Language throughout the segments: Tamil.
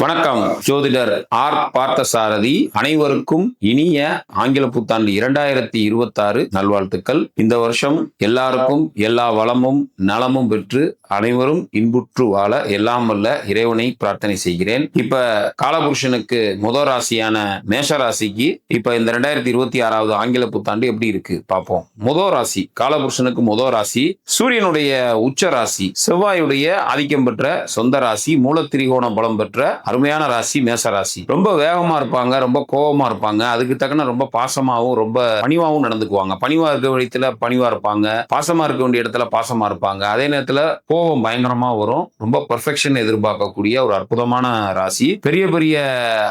வணக்கம் ஜோதிடர் ஆர். பார்த்தசாரதி. அனைவருக்கும் இனிய ஆங்கில புத்தாண்டு இரண்டாயிரத்தி இருபத்தி ஆறு நல்வாழ்த்துக்கள். இந்த வருஷம் எல்லாருக்கும் எல்லா வளமும் நலமும் பெற்று அனைவரும் இன்புற்று வாழ எல்லாம் வல்ல இறைவனை பிரார்த்தனை செய்கிறேன். இப்ப காலபுருஷனுக்கு முத ராசியான மேஷ ராசிக்கு இப்ப இந்த ரெண்டாயிரத்தி இருபத்தி ஆறாவது ஆங்கில புத்தாண்டு எப்படி இருக்கு? பார்ப்போம். முத ராசி காலபுருஷனுக்கு முத ராசி சூரியனுடைய உச்ச ராசி செவ்வாயுடைய ஆதிக்கம் பெற்ற சொந்த ராசி மூல திரிகோணம் பலம் பெற்ற அருமையான ராசி மேச ராசி. ரொம்ப வேகமா இருப்பாங்க ரொம்ப கோபமா இருப்பாங்க. அதுக்கு தக்கன ரொம்ப பாசமாவும் ரொம்ப பணிவாவும் நடந்துக்குவாங்க. பணிவா இருக்க இடத்துல பணிவா இருப்பாங்க. பாசமா இருக்க வேண்டிய இடத்துல பாசமா இருப்பாங்க. அதே நேரத்துல கோபம் பயங்கரமா வரும். ரொம்ப பர்ஃபெக்ஷன் எதிர்பார்க்கக்கூடிய ஒரு அற்புதமான ராசி. பெரிய பெரிய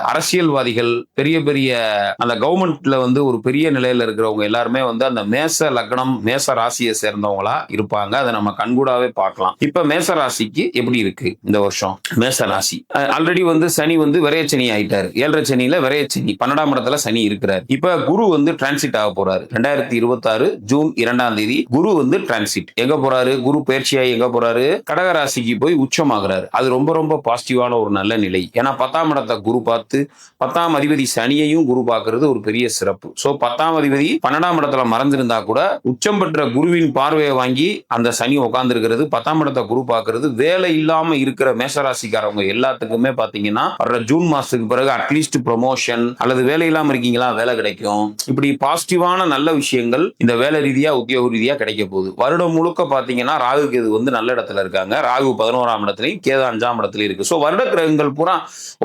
அரசியல்வாதிகள் பெரிய பெரிய அந்த கவர்மெண்ட்ல வந்து ஒரு பெரிய நிலையில இருக்கிறவங்க எல்லாருமே வந்து அந்த மேச லக்னம் மேச ராசியை சேர்ந்தவங்களா இருப்பாங்க. அதை நம்ம கண்கூடாவே பார்க்கலாம். இப்ப மேச ராசிக்கு எப்படி இருக்கு இந்த வருஷம்? மேச ராசி. ஆல்ரெடி வந்து சனி வந்து விரையச்சனி ஆயிட்டாரு. ஏழரை சனியில விரையச்சனி பன்னெண்டாம் இடத்துல சனி இருக்கிறார். இப்ப குரு வந்து டிரான்சிட் ஆக போறாரு. ரெண்டாயிரத்தி இருபத்தி ஜூன் இரண்டாம் தேதி குரு வந்து டிரான்சிட் எங்க போறாரு? குரு பயிற்சியா எங்க போறாரு? கடக ராசிக்கு போய் உச்சமாகிறாரு. அது ரொம்ப ரொம்ப பாசிட்டிவான ஒரு நல்ல நிலை. ஏன்னா பத்தாம் இடத்தை குரு பார்த்து பத்தாம் அதிபதி சனியையும் குரு பார்க்கறது ஒரு பெரிய சிறப்பு. சோ பத்தாம் அதிபதி பன்னெண்டாம் இடத்துல மறந்திருந்தா கூட உச்சம் பெற்ற குருவின் பார்வையை வாங்கி அந்த சனி உட்கார்ந்து இருக்கிறது பத்தாம் இடத்தை குரு பார்க்கறது. வேலை இல்லாம இருக்கிற மேஷராசிக்காரவங்க எல்லாத்துக்குமே பாத்தீங்கன்னா வர்ற ஜூன் மாசத்துக்கு பிறகு அட்லீஸ்ட் ப்ரொமோஷன் அல்லது வேலை இல்லாம இருக்கீங்களா? வேலை கிடைக்கும். இப்படி பாசிட்டிவான நல்ல விஷயங்கள் இந்த வேலை ரீதியா உத்தியோக ரீதியா கிடைக்க போகுது. வருடம் முழுக்க பாத்தீங்கன்னா ராகு கேது வந்து நல்ல இடத்துல இருக்காங்க. ராகு பதினோராம் இடத்துலயும் கேது அஞ்சாம் இடத்துலயும் இருக்கு. ஸோ வருட கிரகங்கள் பூரா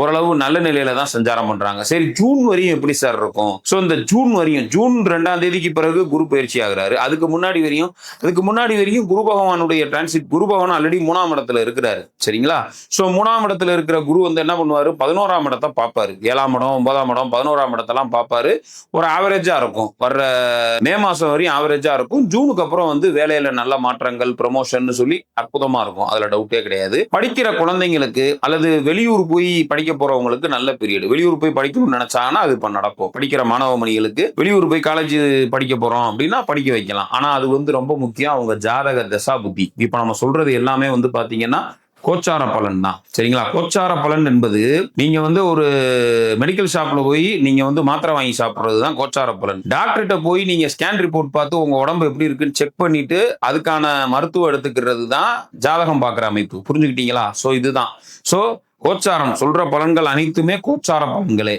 ஓரளவு நல்ல நிலையில தான் சஞ்சாரம் பண்றாங்க. சரி ஜூன் வரையும் எப்படி சார் இருக்கும்? ஸோ இந்த ஜூன் வரையும் ஜூன் ரெண்டாம் தேதிக்கு பிறகு குரு பயிற்சி ஆகிறாரு. அதுக்கு முன்னாடி வரையும் அதுக்கு முன்னாடி வரையும் குரு பகவானுடைய டிரான்சிட் குரு பகவான் ஆல்ரெடி மூணாம் இடத்துல இருக்கிறாரு. சரிங்களா? ஸோ மூணாம் இடத்துல இருக்கிற குரு வந்து வந்து என்ன பண்ணுவாரு? பதினோராம் இடத்தை பார்ப்பாரு. ஏழாம் இடம் ஒன்பதாம் இடம் பதினோராம் இடத்தெல்லாம் பார்ப்பாரு. ஒரு ஆவரேஜாக இருக்கும். வர்ற மே மாதம் வரையும் ஆவரேஜாக இருக்கும். ஜூனுக்கு அப்புறம் வந்து வேலையில் நல்ல மாற்றங்கள் ப்ரமோஷன் சொல்லி அற்புதமாக இருக்கும். அதில் டவுட்டே கிடையாது. படிக்கிற குழந்தைங்களுக்கு அல்லது வெளியூர் போய் படிக்க போகிறவங்களுக்கு நல்ல பீரியட் வெளியூர் போய் படிக்கணும்னு நினச்சாங்கன்னா அது இப்போ நடக்கும். படிக்கிற மாணவ மணிகளுக்கு வெளியூர் போய் காலேஜ் படிக்க போகிறோம் அப்படின்னா படிக்க வைக்கலாம். ஆனால் அது வந்து ரொம்ப முக்கியம். அவங்க ஜாதக தசா புத்தி இப்போ நம்ம சொல்றது எல்லாமே வந்து பார்த்தீங்கன்னா கோச்சார பலன் தான். சரிங்களா? கோச்சார பலன் என்பது நீங்க வந்து ஒரு மெடிக்கல் ஷாப்ல போய் நீங்க வந்து மாத்திரை வாங்கி சாப்பிடுறது தான் கோச்சார பலன். டாக்டர்கிட்ட போய் நீங்க ஸ்கேன் ரிப்போர்ட் பார்த்து உங்க உடம்பு எப்படி இருக்குன்னு செக் பண்ணிட்டு அதுக்கான மருத்துவம் எடுத்துக்கிறது தான் ஜாதகம் பார்க்குற அமைப்பு. புரிஞ்சுக்கிட்டீங்களா? ஸோ இதுதான். ஸோ கோச்சாரம் சொல்ற பலன்கள் அனைத்துமே கோச்சார பலன்களே.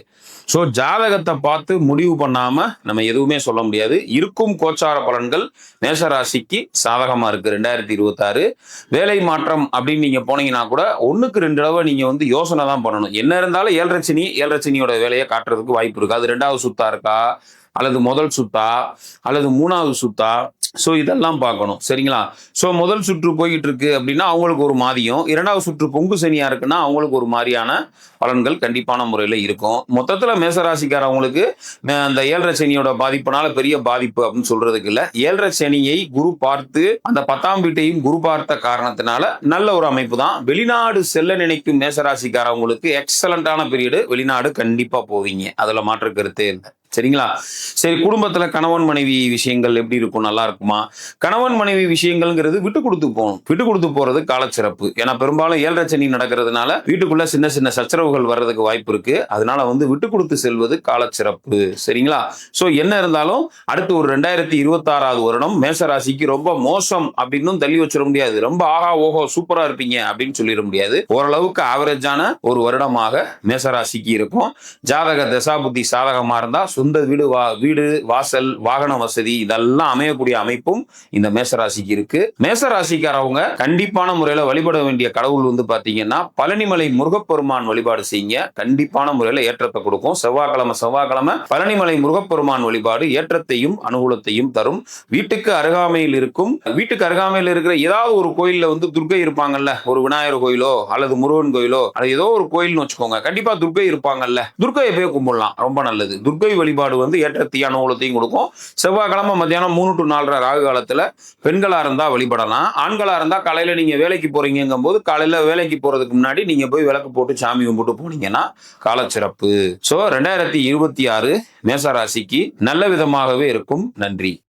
ஸோ ஜாதகத்தை பார்த்து முடிவு பண்ணாம நம்ம எதுவுமே சொல்ல முடியாது. இருக்கும் கோச்சார பலன்கள் மேஷராசிக்கு சாதகமா இருக்கு. ரெண்டாயிரத்தி இருபத்தாறு. வேலை மாற்றம் அப்படின்னு நீங்க போனீங்கன்னா கூட ஒண்ணுக்கு ரெண்டு தடவை நீங்க வந்து யோசனை தான் பண்ணணும். என்ன இருந்தாலும் ஏழரை சனி ஏழரை சனியோட வேலையை காட்டுறதுக்கு வாய்ப்பு இருக்கு. அது ரெண்டாவது சுத்தா இருக்கா? அல்லது முதல் சுத்தா அல்லது மூணாவது சுத்தா. ஸோ இதெல்லாம் பார்க்கணும். சரிங்களா? ஸோ முதல் சுற்று போய்கிட்டு இருக்கு அப்படின்னா அவங்களுக்கு ஒரு மாதிரியும் இரண்டாவது சுற்று பொங்கு சனியா இருக்குன்னா அவங்களுக்கு ஒரு மாதிரியான பலன்கள் கண்டிப்பான முறையில் இருக்கும். மொத்தத்தில் மேசராசிக்காரவங்களுக்கு அந்த ஏழரை சனியோட பாதிப்புனால பெரிய பாதிப்பு அப்படின்னு சொல்றதுக்கு இல்லை. ஏழரை சனியை குரு பார்த்து அந்த பத்தாம் வீட்டையும் குரு பார்த்த காரணத்தினால நல்ல ஒரு அமைப்பு தான். வெளிநாடு செல்ல நினைக்கும் மேசராசிக்காரவங்களுக்கு எக்ஸலண்டான பீரியடு வெளிநாடு கண்டிப்பாக போவீங்க. அதில் மாற்று கருத்தே இல்லை. சரிங்களா? சரி குடும்பத்துல கணவன் மனைவி விஷயங்கள் எப்படி இருக்கும்? நல்லா இருக்குமா? கணவன் மனைவி விஷயங்கள்ங்கிறது விட்டு கொடுத்து போகணும். விட்டு கொடுத்து போறது காலச்சிறப்பு. ஏன்னா பெரும்பாலும் ஏழரை சனி நடக்கிறதுனால வீட்டுக்குள்ள சின்ன சின்ன சச்சரவுகள் வர்றதுக்கு வாய்ப்பு இருக்கு. அதனால வந்து விட்டு கொடுத்து செல்வது காலச்சிறப்பு. சரிங்களா? சோ என்ன இருந்தாலும் அடுத்து ஒரு ரெண்டாயிரத்தி இருபத்தாறாவது வருடம் மேசராசிக்கு ரொம்ப மோசம் அப்படின்னு தள்ளி வச்சிட முடியாது. ரொம்ப ஆகா ஓஹோ சூப்பரா இருப்பீங்க அப்படின்னு சொல்லிட முடியாது. ஓரளவுக்கு ஆவரேஜான ஒரு வருடமாக மேசராசிக்கு இருக்கும். ஜாதக தசாபுத்தி சாதகமா இருந்தா சொந்த வீடு வா வீடு வாசல் வாகன வசதி இதெல்லாம் அமையக்கூடிய அமைப்பும் இந்த மேசராசிக்கு இருக்கு. மேசராசிக்காரவங்க கண்டிப்பான முறையில வழிபட வேண்டிய கடவுள் வந்து பாத்தீங்கன்னா பழனிமலை முருகப்பெருமான் வழிபாடு செய்யுங்க. கண்டிப்பான முறையில ஏற்றத்தை கொடுக்கும். செவ்வாய்க்கிழமை செவ்வாய்க்கிழமை பழனிமலை முருகப்பெருமான் வழிபாடு ஏற்றத்தையும் அனுகூலத்தையும் தரும். வீட்டுக்கு அருகாமையில் இருக்கும் வீட்டுக்கு அருகாமையில் இருக்கிற ஏதாவது ஒரு கோயில்ல வந்து துர்க்கை இருப்பாங்கல்ல ஒரு விநாயகர் கோயிலோ அல்லது முருகன் கோயிலோ அல்லது ஏதோ ஒரு கோயில்னு வச்சுக்கோங்க கண்டிப்பா துர்க்கை இருப்பாங்கல்ல. துர்கையை போய் கும்பிடலாம் ரொம்ப நல்லது. துர்க்கை வழிபாடு வந்து ஏற்றத்தையும் அனுகூலத்தையும் கொடுக்கும். செவ்வாய்க்கிழமை மத்தியானம் மூணு டு நாலரை ராகு காலத்துல பெண்களாக இருந்தால் வழிபடலாம். ஆண்களாக இருந்தால் காலையில் நீங்க வேலைக்கு போகிறீங்கும் போது காலையில் வேலைக்கு போறதுக்கு முன்னாடி நீங்க போய் விளக்கு போட்டு சாமி கும்பிட்டு போனீங்கன்னா காலச்சிறப்பு. சோ ரெண்டாயிரத்தி இருபத்தி ஆறு மேசராசிக்கு நல்ல விதமாகவே இருக்கும். நன்றி.